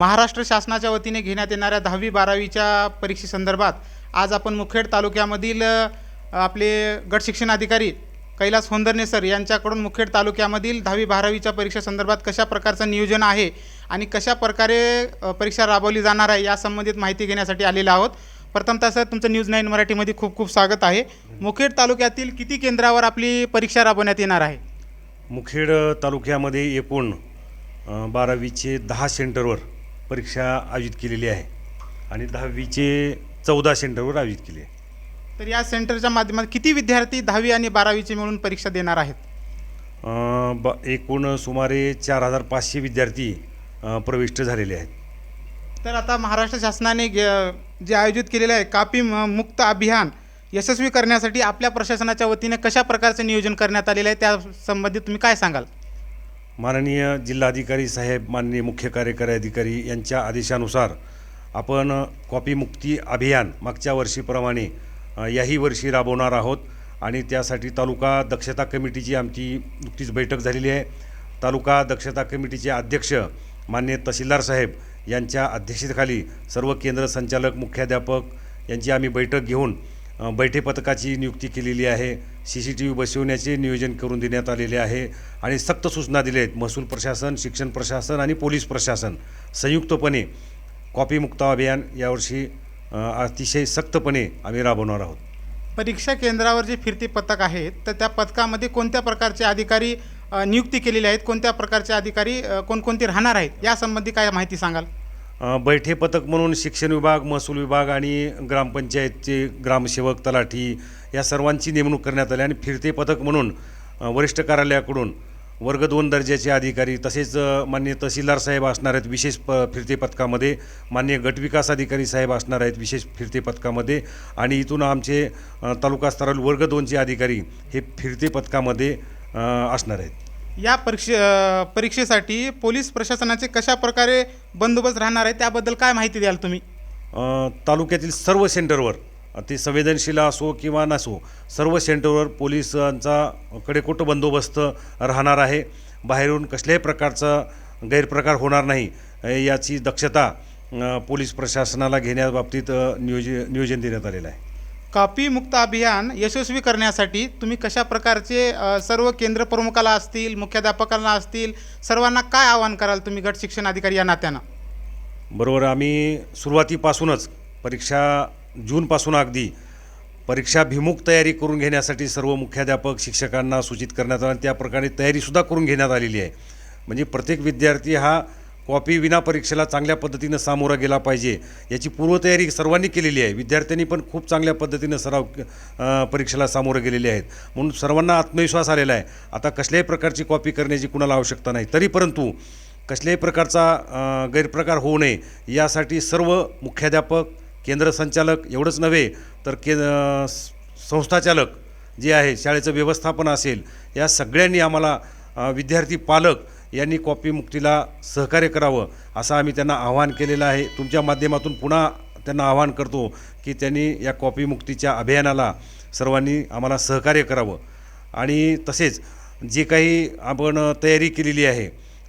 महाराष्ट्र शासनाच्या वतीने घेण्यात येणाऱ्या दहावी बारावीच्या परीक्षेसंदर्भात आज आपण मुखेड तालुक्यामधील आपले गट शिक्षण अधिकारी कैलास होंदरने सर यांच्याकडून मुखेड तालुक्यामधील दहावी बारावीच्या परीक्षेसंदर्भात कशा प्रकारचं नियोजन आहे आणि कशा प्रकारे परीक्षा राबवली जाणार आहे या संबंधित माहिती घेण्यासाठी आलेलो आहोत. प्रथमतः सर तुमचं न्यूज नाईन मराठीमध्ये खूप खूप स्वागत आहे. मुखेड तालुक्यातील किती केंद्रावर आपली परीक्षा राबवण्यात येणार आहे? मुखेड तालुक्यामध्ये एकूण बारावीचे दहा सेंटरवर परीक्षा आयोजित केलेली आहे. आणि दहावीचे चौदा सेंटरवर आयोजित केली आहे. तर या सेंटरच्या माध्यमात किती विद्यार्थी दहावी आणि बारावीचे मिळून परीक्षा देणार आहेत? अ, ब एकूण सुमारे चार हजार पाचशे विद्यार्थी अ, प्रविष्ट झालेले आहेत. तर आता महाराष्ट्र शासनाने गे- जे आयोजित केलेलं आहे कापी म- मुक्त अभियान यशस्वी करण्यासाठी आपल्या प्रशासनाच्या वतीने कशा प्रकारचं नियोजन करण्यात आलेलं आहे त्या संबंधित तुम्ही काय सांगाल? माननीय जिल्हाधिकारी साहेब माननीय मुख्य कार्यकारी अधिकारी यांच्या आदेशानुसार आपण कॉपीमुक्ती अभियान मागच्या वर्षीप्रमाणे याही वर्षी राबवणार आहोत आणि त्यासाठी तालुका दक्षता कमिटीची आमची नुकतीच बैठक झालेली आहे. तालुका दक्षता कमिटीचे अध्यक्ष मान्य तहसीलदार साहेब यांच्या अध्यक्षतेखाली सर्व केंद्र संचालक मुख्याध्यापक यांची आम्ही बैठक घेऊन बैठे पथकाची नियुक्ती केलेली आहे. सी सी टी व्ही बसवण्याचे नियोजन करून देण्यात आलेले आहे आणि सक्त सूचना दिल्या आहेत. महसूल प्रशासन शिक्षण प्रशासन आणि पोलीस प्रशासन संयुक्तपणे कॉपीमुक्त अभियान यावर्षी अतिशय सक्तपणे आम्ही राबवणार आहोत. परीक्षा केंद्रावर जे फिरते पथक आहेत तर त्या पथकामध्ये कोणत्या प्रकारचे अधिकारी नियुक्ती केलेले आहेत? कोणत्या प्रकारचे अधिकारी कोणकोणते राहणार आहेत? यासंबंधी काय माहिती सांगाल? बैठे पथक म्हणून शिक्षण विभाग महसूल विभाग आणि ग्रामपंचायतचे ग्रामसेवक तलाठी या सर्वांची नेमणूक करण्यात आली आणि फिरते पथक म्हणून वरिष्ठ कार्यालयाकडून वर्ग दोन दर्जाचे अधिकारी तसेच मान्य तहसीलदार साहेब असणार आहेत विशेष प फिरते पथकामध्ये मान्य गटविकास अधिकारी साहेब असणार आहेत विशेष फिरते पथकामध्ये आणि इथून आमचे तालुका स्तरावरील वर्ग दोनचे अधिकारी हे फिरते पथकामध्ये असणार आहेत. या परीक्षे परीक्षेसाठी पोलीस प्रशासनाचे कशा प्रकारे बंदोबस्त राहणार आहे त्याबद्दल काय माहिती द्याल तुम्ही? अ, तालुक्यातील सर्व सेंटरवर ते संवेदनशील असो किंवा नसो सर्व सेंटरवर पोलिसांचा कडेकोट बंदोबस्त राहणार आहे. बाहेरून कसल्याही प्रकारचा गैरप्रकार होणार नाही. अ, याची दक्षता अ, पोलीस प्रशासनाला घेण्याबाबतीत अ, नियोजन नियोजन देण्यात आलेलं आहे. कापी मुक्त अभियान यशस्वी करण्यासाठी तुम्ही कशा प्रकारचे सर्व केंद्र प्रमुखाला असतील मुख्याध्यापकांना असतील सर्वांना काय आवाहन कराल तुम्ही गट शिक्षण अधिकारी या नात्यानं? बरोबर आम्ही सुरुवातीपासूनच परीक्षा जूनपासून अगदी परीक्षाभिमुख तयारी करून घेण्यासाठी सर्व मुख्याध्यापक शिक्षकांना सूचित करण्यात आलं त्याप्रकारे त्या प्रकारे तयारीसुद्धा करून घेण्यात आलेली आहे. म्हणजे प्रत्येक विद्यार्थी हा कॉपी विना परीक्षेला चांगल्या पद्धतीनं सामोरा गेला पाहिजे याची पूर्वतयारी सर्वांनी केलेली आहे. विद्यार्थ्यांनी पण खूप चांगल्या पद्धतीनं सराव परीक्षेला सामोरं गेलेले आहेत. म्हणून सर्वांना आत्मविश्वास आलेला आहे. आता कसल्याही प्रकारची कॉपी करण्याची कुणाला आवश्यकता नाही. तरी परंतु कसल्याही प्रकारचा गैरप्रकार होऊ नये यासाठी सर्व मुख्याध्यापक केंद्र संचालक एवढंच नव्हे तर के संस्थाचालक जे आहे शाळेचं व्यवस्थापन असेल या सगळ्यांनी आम्हाला विद्यार्थी पालक यांनी कॉपी मुक्तीला सहकार्य करावं असं आम्ही त्यांना आवाहन केलेलं आहे. तुमच्या माध्यमातून पुन्हा त्यांना आवाहन करतो की त्यांनी या कॉपी मुक्तीच्या अभियानाला सर्वांनी आम्हाला सहकार्य करावं. आणि तसेच जे काही आपण तयारी केलेली आहे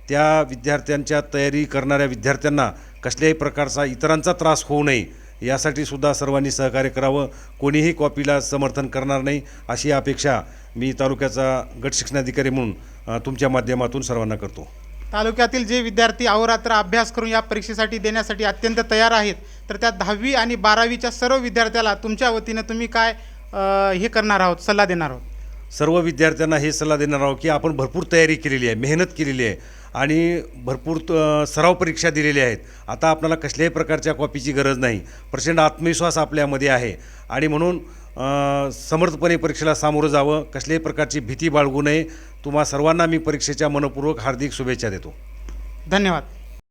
त्या विद्यार्थ्यांच्या तयारी करणाऱ्या विद्यार्थ्यांना कसल्याही प्रकारचा इतरांचा त्रास होऊ नये यासाठी सुद्धा सर्वांनी सहकार्य करावं. कोणीही कॉपीला समर्थन करणार नाही अशी अपेक्षा मी तालुक्याचा गट शिक्षणाधिकारी म्हणून तुमच्या माध्यमातून सर्वांना करतो. तालुक्यातील जे विद्यार्थी अहोरात्र अभ्यास करून या परीक्षेसाठी देण्यासाठी अत्यंत तयार आहेत तर त्या दहावी आणि बारावीच्या सर्व विद्यार्थ्याला तुमच्या वतीनं तुम्ही काय हे करणार आहोत सल्ला देणार आहोत? सर्व विद्यार्थ्यांना हे सल्ला देणार आहोत की आपण भरपूर तयारी केलेली आहे मेहनत केलेली आहे आणि भरपूर सराव परीक्षा दिलेल्या आहेत. आता आपल्याला कसल्याही प्रकारच्या कॉपीची गरज नाही. प्रचंड आत्मविश्वास आपल्यामध्ये आहे आणि म्हणून समर्थपणे परीक्षेला सामोरं जावं कसल्याही प्रकारची भीती बाळगू नये. तुम्हा सर्वांना मी परीक्षेच्या मनपूर्वक हार्दिक शुभेच्छा देतो. धन्यवाद.